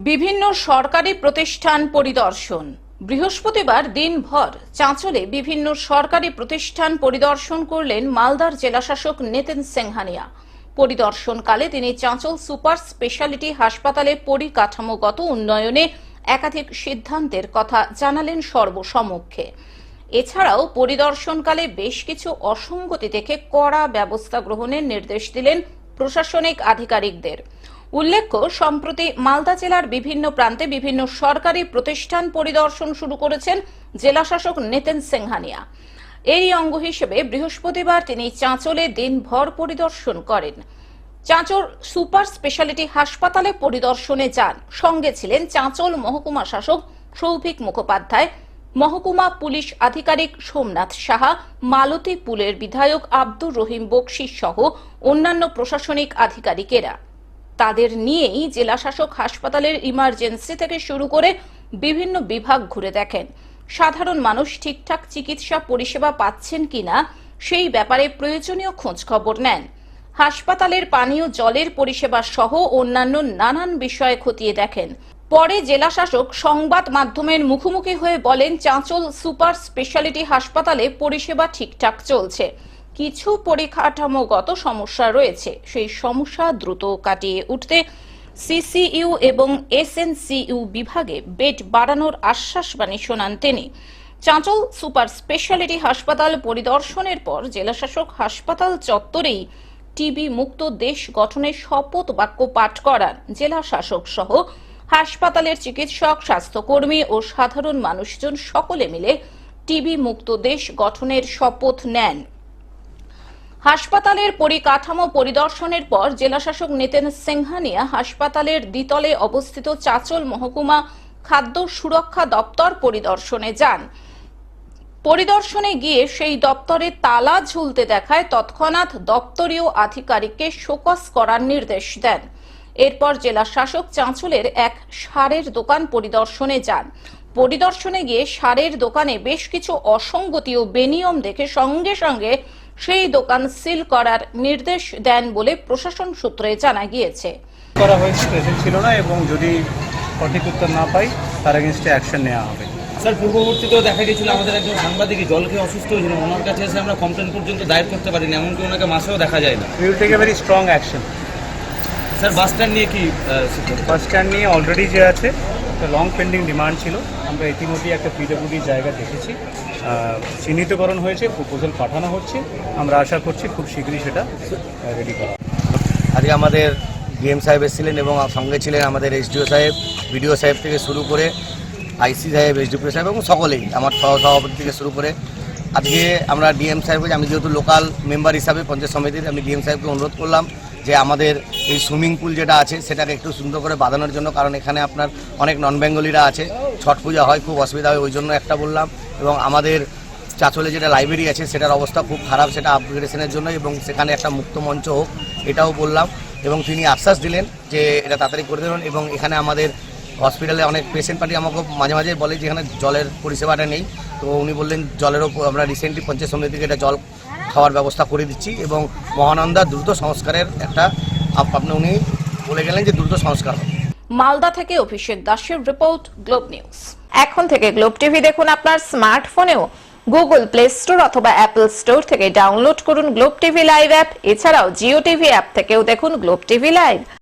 বিভিন্ন সরকারি প্রতিষ্ঠান পরিদর্শন। বৃহস্পতিবার দিনভর চাঁচলে বিভিন্ন সরকারি প্রতিষ্ঠান পরিদর্শন করলেন মালদার জেলাশাসক নেতেন সিংহানিয়া। পরিদর্শনকালে তিনি চাঁচল সুপার স্পেশালিটি হাসপাতালে পরিকাঠামোগত উন্নয়নে একাধিক সিদ্ধান্তের কথা জানালেন সর্বসমক্ষে। এছাড়াও পরিদর্শনকালে বেশ কিছু অসঙ্গতি দেখে কড়া ব্যবস্থা গ্রহণের নির্দেশ দিলেন প্রশাসনিক আধিকারিকদের। উল্লেখ্য, সম্প্রতি মালদা জেলার বিভিন্ন প্রান্তে বিভিন্ন সরকারি প্রতিষ্ঠান পরিদর্শন শুরু করেছেন জেলাশাসক নেতেন সিংহানিয়া। এরই অঙ্গ হিসেবে বৃহস্পতিবার তিনি চাঁচলে দিনভর পরিদর্শন করেন। চাঁচল সুপার স্পেশালিটি হাসপাতালে পরিদর্শনে যান। সঙ্গে ছিলেন চাঁচল মহকুমা শাসক সৌভিক মুখোপাধ্যায়, মহকুমা পুলিশ আধিকারিক সোমনাথ সাহা, মালতী পুলের বিধায়ক আব্দুর রহিম বকশিস সহ অন্যান্য প্রশাসনিক আধিকারিকেরা। তাদের নিয়েই জেলা শাসক হাসপাতালের ইমার্জেন্সি থেকে শুরু করে বিভিন্ন বিভাগ ঘুরে দেখেন। সাধারণ মানুষ ঠিকঠাক চিকিৎসা পরিষেবা পাচ্ছেন কিনা সেই ব্যাপারে প্রয়োজনীয় খোঁজ খবর নেন। হাসপাতালের পানীয় জলের পরিষেবা সহ অন্যান্য নানান বিষয়ে খতিয়ে দেখেন। পরে জেলা শাসক সংবাদ মাধ্যমের মুখোমুখি হয়ে বলেন, চাঁচল সুপার স্পেশালিটি হাসপাতালে পরিষেবা ঠিকঠাক চলছে। কিছু পরিকাঠামোগত সমস্যা রয়েছে। সেই সমস্যা দ্রুত কাটিয়ে উঠতে সিসিইউ এবং এসএনসিইউ বিভাগে বেড বাড়ানোর আশ্বাসবাণী শোনান তিনি। চাঁচল সুপার স্পেশালিটি হাসপাতাল পরিদর্শনের পর জেলাশাসক হাসপাতাল চত্বরেই টিবি মুক্ত দেশ গঠনের শপথ বাক্য পাঠ করান জেলা শাসক সহ হাসপাতালের চিকিৎসক, স্বাস্থ্যকর্মী ও সাধারণ মানুষজন সকলে মিলে টিবি মুক্ত দেশ গঠনের শপথ নেন। হাসপাতালের পরিকাঠামো পরিদর্শনের পর জেলাশাসক নিতেন সিংহানিয়া হাসপাতালের দ্বিতলে অবস্থিত চাচল মহকুমা খাদ্য সুরক্ষা দপ্তর পরিদর্শনে যান। পরিদর্শনে গিয়ে সেই দপ্তরে তালা ঝুলতে দেখায় তৎক্ষণাৎ দপ্তরীয় আধিকারিককে শোকস করার নির্দেশ দেন। এরপর জেলা শাসক চাঁচলের এক সারের দোকান পরিদর্শনে যান। পরিদর্শনে গিয়ে সারের দোকানে বেশ কিছু অসঙ্গতি ও বেনিয়ম দেখে সঙ্গে সঙ্গে সেই দোকান সিল করার নির্দেশ দেন বলে প্রশাসন সূত্রে জানা গিয়েছে। করা হয়েছে ছিল না এবং যদি সঠিক উত্তর না পাই তার এগেনস্টে অ্যাকশন নেওয়া হবে। স্যার পূর্ববর্তীতেও দেখা গেছিল আমাদের একজন সাংবাদিক জল খেয়ে অসুস্থ হয়েছিল। ওনার কাছে এসে আমরা কমপ্লেন পর্যন্ত দায়ের করতে পারিনি এমনকি ওনাকে মাসেও দেখা যায় না। We will take a very strong action sir bus stand নিয়ে কি বাস স্ট্যান্ড নিয়ে অলরেডি যে আছে একটা লং পেন্ডিং ডিমান্ড ছিল। আমরা ইতিমধ্যেই একটা পিডব্লিউডি জায়গা দেখেছি। চিহ্নিতকরণ হয়েছে প্রপোজাল পাঠানো হচ্ছে। আমরা আশা করছি খুব শীঘ্রই সেটা রেডি করা আজকে আমাদের ডিএম সাহেব এসেছিলেন এবং সঙ্গে ছিলেন আমাদের এসডিও সাহেব, বিডিও সাহেব থেকে শুরু করে আইসি সাহেব এসডিপিও সাহেব এবং সকলেই, আমার সহ সভাপতি থেকে শুরু করে। আজকে আমরা ডিএম সাহেবকে, আমি যেহেতু লোকাল মেম্বার হিসাবে পঞ্চায়েত সমিতির, আমি ডিএম সাহেবকে অনুরোধ করলাম যে আমাদের এই সুইমিং পুল যেটা আছে, সেটাকে একটু সুন্দর করে বাঁধানোর জন্য, কারণ এখানে আপনার অনেক নন বেঙ্গলিরা আছে। ছট পূজা হয়, খুব অসুবিধা হয়, ওই জন্য একটা বললাম। এবং আমাদের চাচলে যেটা লাইব্রেরি আছে, সেটার অবস্থা খুব খারাপ, সেটা আপগ্রেডেশনের জন্য এবং সেখানে একটা মুক্ত মঞ্চ হোক, এটাও বললাম। এবং তিনি আশ্বাস দিলেন যে এটা তাড়াতাড়ি করে দেবেন এবং এখানে আমাদের হসপিটালে অনেক পেশেন্ট পার্টি আমাকে মাঝে মাঝে বলে যে এখানে জলের পরিষেবাটা নেই। তো উনি বললেন জলের ওপর আমরা রিসেন্টলি পঞ্চায়েত সমিতি থেকে এটা জল খাওয়ার ব্যবস্থা করে দিচ্ছি এবং মহানন্দা দ্রুত সংস্কারের একটা আপনি উনি বলে গেলেন যে দ্রুত সংস্কার হবে। মালদা থেকে অভিষেক দাসের রিপোর্ট, গ্লোব নিউজ। এখন থেকে গ্লোব টিভি দেখুন আপনার স্মার্টফোনেও। গুগল প্লে স্টোর অথবা অ্যাপল স্টোর থেকে ডাউনলোড করুন গ্লোব টিভি লাইভ অ্যাপ। এছাড়াও জিও টিভি অ্যাপ থেকেও দেখুন গ্লোব টিভি লাইভ।